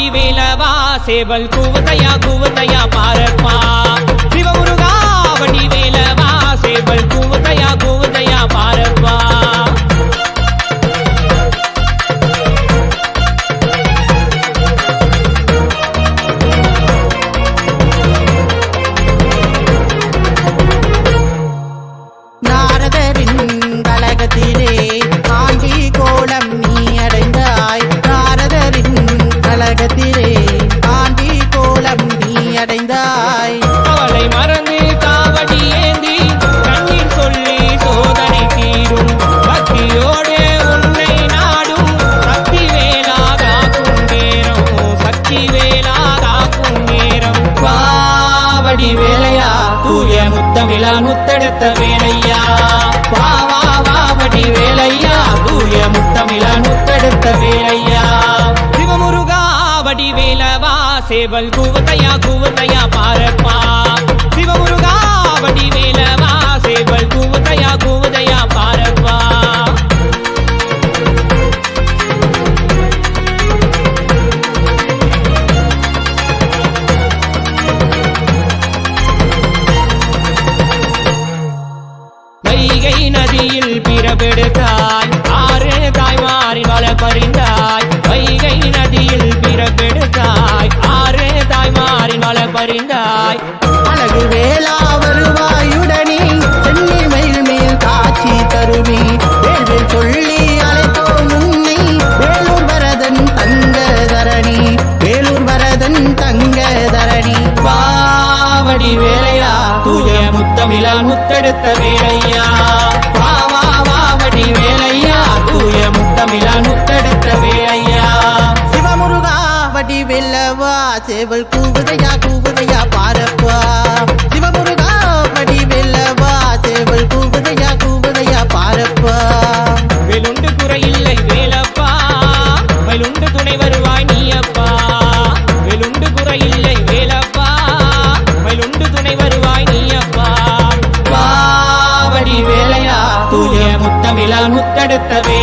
வடி வேலவா சேவல் கூவத்தையா கூவத்தையா பாரப்பா அடைந்தாய். அவளை மறந்து காவடி ஏந்தி கண்ணீர் சொல்லி சோதனை தீரும். பக்தியோடு உன்னை நாடும் சக்தி வேலாதாக்கும் நேரம். சக்தி வேலாதாக்கும் நேரம். பாவடி வேலையா? தூய முத்தமிழா முத்தெடுத்த வேலையா? வா सेबल बल घूवतया घूवतया அழகு வேளா வருவாயுடனே சென்னி மயில் மேல் காட்சி தருவி வேள்வில் சொல்லி அழைத்தோம் உன்னை. வேலூர் வரதன் தங்க தரணி வேலூர் வரதன் தங்க தரணி பாவடி வேலையா? தூய முத்தமிழா முத்தெடுத்த வேலையா? வா வா வேலையா? தூய முத்த சேவல் கூவுதையா கூவுதையா பாரப்பா. சிவமுருகா வடி வெல்லவா. சேவல் கூவுதையா கூவுதையா பாரப்பா. வெலுண்டு குறையில்லை வேலப்பா வெலுண்டு துணை வருவாய் நீயப்பா. வெலுண்டு குறையில்லை வேலப்பா வெலுண்டு துணை வருவாய் நீயப்பா. பாவடி வேலையா தூய முத்தமிழா முத்தெடுத்த வேலையா